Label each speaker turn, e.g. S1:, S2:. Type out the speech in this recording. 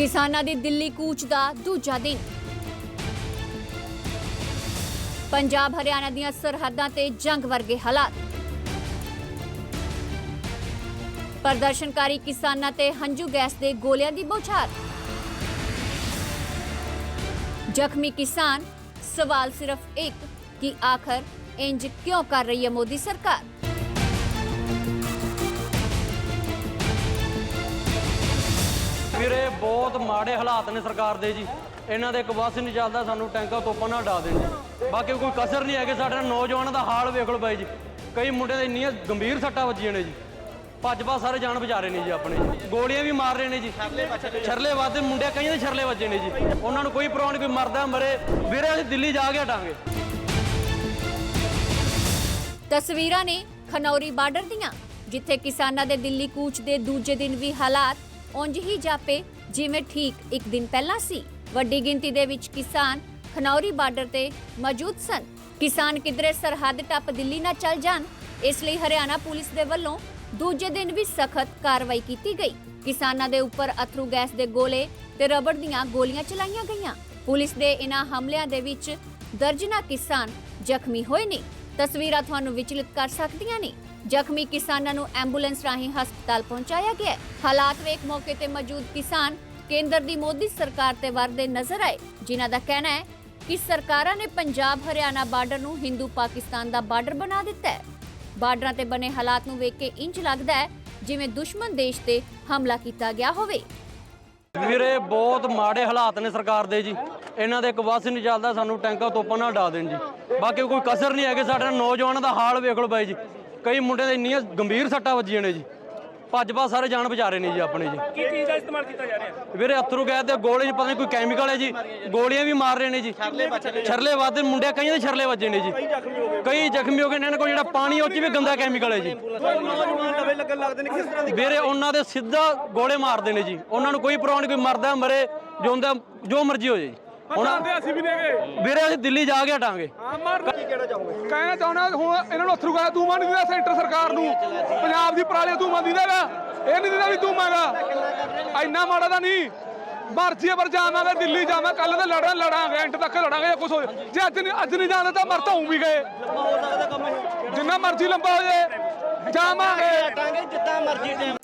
S1: ਕਿਸਾਨਾਂ ਦੀ ਦਿੱਲੀ ਕੂਚ ਦਾ ਦੂਜਾ ਦਿਨ। ਪੰਜਾਬ ਹਰਿਆਣਾ ਦੀਆਂ ਸਰਹੱਦਾਂ ਤੇ ਜੰਗ ਵਰਗੇ ਹਾਲਾਤ। ਪ੍ਰਦਰਸ਼ਨਕਾਰੀ ਕਿਸਾਨਾਂ ਤੇ ਹੰਝੂ ਗੈਸ ਦੇ ਗੋਲਿਆਂ ਦੀ ਬੌਛਾਰ। ਜ਼ਖਮੀ ਕਿਸਾਨ, ਸਵਾਲ ਸਿਰਫ ਇੱਕ ਕਿ ਆਖਰ ਇੰਜ ਕਿਉਂ ਕਰ ਰਹੀ ਹੈ ਮੋਦੀ ਸਰਕਾਰ?
S2: ਵੀਰੇ, ਬਹੁਤ ਮਾੜੇ ਹਾਲਾਤ ਨੇ ਸਰਕਾਰ ਦੇ ਜੀ। ਇਹਨਾਂ ਦੇ ਇੱਕ ਬੱਸ ਨਹੀਂ ਚੱਲਦਾ, ਸਾਨੂੰ ਟੈਂਕਾਂ ਤੋਪਾਂ ਨਾਲ ਡਾ ਦੇਣ ਜੀ। ਬਾਕੀ ਕੋਈ ਕਸਰ ਨਹੀਂ ਹੈਗੇ, ਸਾਡੇ ਨੌਜਵਾਨਾਂ ਦਾ ਹਾਲ ਵੇਖ ਲਓ ਬਾਈ ਜੀ। ਕਈ ਮੁੰਡੇ ਦੇ ਇੰਨੀਆਂ ਗੰਭੀਰ ਸੱਟਾਂ ਵੱਜੀਆਂ ਨੇ ਜੀ। ਭੱਜ ਭੱਜ ਸਾਰੇ ਜਾਨ ਬਚਾ ਰਹੇ ਨੇ ਜੀ ਆਪਣੇ। ਗੋਲੀਆਂ ਵੀ ਮਾਰ ਰਹੇ ਨੇ ਜੀ। ਛਰਲੇ ਵਾਦੇ ਮੁੰਡੇ, ਕਈਆਂ ਦੇ ਛਰਲੇ ਵੱਜੇ ਨੇ ਜੀ। ਉਹਨਾਂ ਨੂੰ ਕੋਈ ਪਰਵਾਹ ਨਹੀਂ, ਕੋਈ ਮਰਦਾ ਮਰੇ। ਵੀਰੇ, ਅਸੀਂ ਦਿੱਲੀ ਜਾ ਕੇ ਹਟਾਂਗੇ।
S1: ਤਸਵੀਰਾਂ ਨੇ ਖਨੌਰੀ ਬਾਰਡਰ ਦੀਆਂ, ਜਿੱਥੇ ਕਿਸਾਨਾਂ ਦੇ ਦਿੱਲੀ ਕੂਚ ਦੇ ਦੂਜੇ ਦਿਨ ਵੀ ਹਾਲਾਤ ਉਂਝ ਹੀ ਜਾਪੇ, ਜਿਵੇਂ ਠੀਕ ਇੱਕ ਦਿਨ ਪਹਿਲਾਂ ਸੀ। ਵੱਡੀ ਗਿਣਤੀ ਦੇ ਵਿੱਚ ਕਿਸਾਨ ਖਨੌਰੀ ਬਾਰਡਰ ਤੇ ਮੌਜੂਦ ਸਨ। ਕਿਸਾਨ ਕਿਧਰੇ ਸਰਹੱਦ ਟੱਪ ਦਿੱਲੀ ਨਾ ਚੱਲ ਜਾਣ, ਇਸ ਲਈ ਹਰਿਆਣਾ ਪੁਲਿਸ ਦੇ ਵੱਲੋਂ ਦੂਜੇ ਦਿਨ ਵੀ ਸਖਤ ਕਾਰਵਾਈ ਕੀਤੀ ਗਈ। ਕਿਸਾਨਾਂ ਦੇ ਉੱਪਰ ਅਥਰੂ ਗੈਸ ਦੇ ਗੋਲੇ ਤੇ ਰਬੜ ਦੀਆਂ ਗੋਲੀਆਂ ਚਲਾਈਆਂ ਗਈਆਂ। ਪੁਲਿਸ ਦੇ ਇਨ੍ਹਾਂ ਹਮਲਿਆਂ ਦੇ ਵਿੱਚ ਦਰਜਨਾ ਕਿਸਾਨ ਜ਼ਖਮੀ ਹੋਏ ਨੇ। ਤਸਵੀਰਾਂ ਤੁਹਾਨੂੰ ਵਿਚਲਿਤ ਕਰ ਸਕਦੀਆਂ ਨੇ। ਜ਼ਖਮੀ ਕਿਸਾਨਾਂ ਨੂੰ ਐਂਬੂਲੈਂਸ ਰਾਹੀਂ ਹਸਪਤਾਲ ਪਹੁੰਚਾਇਆ ਗਿਆ ਹਾਲਾਤ ਵੇਖ ਮੌਕੇ ਤੇ ਮੌਜੂਦ ਕਿਸਾਨ ਕੇਂਦਰ ਦੀ ਮੋਦੀ ਸਰਕਾਰ ਤੇ ਵਰਦੇ ਨਜ਼ਰ ਆਏ, ਜਿਨ੍ਹਾਂ ਦਾ ਕਹਿਣਾ ਹੈ ਕਿ ਸਰਕਾਰਾਂ ਨੇ ਪੰਜਾਬ ਹਰਿਆਣਾ ਬਾਰਡਰ ਨੂੰ ਹਿੰਦੂ ਪਾਕਿਸਤਾਨ ਦਾ ਬਾਰਡਰ ਬਣਾ ਦਿੱਤਾ ਹੈ। ਬਾਰਡਰਾਂ ਤੇ ਬਣੇ ਹਾਲਾਤ ਨੂੰ ਵੇਖ ਕੇ ਇੰਜ ਲੱਗਦਾ ਹੈ ਜਿਵੇਂ ਦੁਸ਼ਮਣ ਦੇਸ਼ ਤੇ ਹਮਲਾ ਕੀਤਾ ਗਿਆ ਹੋਵੇ।
S2: ਵੀਰੇ, ਬਹੁਤ ਮਾੜੇ ਹਾਲਾਤ ਨੇ ਸਰਕਾਰ ਦੇ ਜੀ। ਇਹਨਾਂ ਦੇ ਇੱਕ ਬੱਸ ਨਹੀਂ ਚੱਲਦਾ, ਸਾਨੂੰ ਟੈਂਕਾਂ ਤੋਪਾਂ ਨਾਲ ਡਾ ਦੇਣ ਜੀ। ਬਾਕੀ ਕੋਈ ਕਸਰ ਨਹੀਂ ਹੈਗੇ, ਸਾਡੇ ਨੌਜਵਾਨਾਂ ਦਾ ਹਾਲ ਵੇਖ ਲਓ ਬਾਈ ਜੀ। ਕਈ ਮੁੰਡੇ ਦੇ ਇੰਨੀਆਂ ਗੰਭੀਰ ਸੱਟਾਂ ਵੱਜੀਆਂ ਨੇ ਜੀ। ਭੱਜ ਭੱਜ ਸਾਰੇ ਜਾਨ ਬਚਾ ਰਹੇ ਨੇ ਜੀ ਆਪਣੇ ਜੀ।
S3: ਕੀ ਚੀਜ਼ ਦਾ ਇਸਤੇਮਾਲ ਕੀਤਾ ਜਾ ਰਿਹਾ?
S2: ਵੀਰੇ ਅਥਰੂ ਗੈਸ ਦੇ ਗੋਲੇ ਚ ਪਤਾ ਨਹੀਂ ਕੋਈ ਕੈਮੀਕਲ ਹੈ ਜੀ। ਗੋਲੀਆਂ ਵੀ ਮਾਰ ਰਹੇ ਨੇ ਜੀ। ਛਰਲੇ ਵਾਦੇ ਮੁੰਡੇ ਕਈਆਂ ਦੇ ਛਰਲੇ ਵੱਜੇ ਨੇ ਜੀ। ਕਈ ਜ਼ਖਮੀ ਹੋ ਗਏ। ਨੇ ਇਹਨਾਂ ਕੋਲ ਜਿਹੜਾ ਪਾਣੀ ਉਹ ਚ ਵੀ ਗੰਦਾ ਕੈਮੀਕਲ ਹੈ ਜੀ।
S3: ਨੌਜਵਾਨ ਨਵੇਂ ਲੱਗਣ ਲੱਗਦੇ ਨੇ ਕਿਸ ਤਰ੍ਹਾਂ ਦੀ
S2: ਵੀਰੇ ਉਹਨਾਂ ਦੇ ਸਿੱਧਾ ਗੋਲੇ ਮਾਰਦੇ ਨੇ ਜੀ। ਉਹਨਾਂ ਨੂੰ ਕੋਈ ਪਰਵਾਹ ਨਹੀਂ ਕੋਈ ਮਰਦਾ ਮਰੇ ਜਿਉਂਦਾ ਜੋ ਮਰਜ਼ੀ ਹੋ ਜਾਏ ਜੀ। ਹੁਣ
S3: ਅਸੀਂ ਵੀ ਦੇਗੇ
S2: ਵੀਰੇ ਅਸੀਂ ਦਿੱਲੀ ਜਾ ਕੇ ਹਟਾਂਗੇ।
S3: ਹਾਂ ਮਾਰ ਕੀ ਕਹਿਣਾ ਚਾਹੋਗੇ? ਕਹਿਣਾ ਚਾਹੁੰਦਾ ਹੁਣ ਇਹਨਾਂ ਨੂੰ ਅਥਰੂ ਗਾ ਤੂੰ ਮੰਨ ਦਿੰਦਾ ਸੈਂਟਰ ਸਰਕਾਰ ਨੂੰ। ਪੰਜਾਬ ਦੀ ਪਰਾਲੀ ਤੂੰ ਮੰਨ ਦਿੰਦਾਗਾ ਇਹ ਨਹੀਂ ਦਿੰਦਾ ਵੀ ਤੂੰ ਮੰਗਾ ਇੰਨਾ ਮਾੜਾ ਤਾਂ ਨਹੀਂ। ਮਰਜ਼ੀ ਪਰ ਜਾਵਾਂਗੇ ਦਿੱਲੀ ਜਾਵਾਂ ਕੱਲ ਤੇ ਲੜਾਂ ਲੜਾਂਗੇ ਐਂਡ ਤੱਕ ਲੜਾਂਗੇ ਜਾਂ ਕੁਝ ਹੋ ਜੇ ਅੱਜ ਨਹੀਂ ਅੱਜ ਨਹੀਂ ਜਾਣਾ ਤਾਂ ਮਰ ਤਾਂ ਹੋਂ ਵੀ ਗਏ। ਜਿੰਨਾ ਮਰਜ਼ੀ ਲੰਬਾ ਹੋ ਜਾਏ ਜਾਵਾਂਗੇ।
S4: ਜਿੱਦਾਂ ਮਰਜ਼ੀ ਟਾਈਮ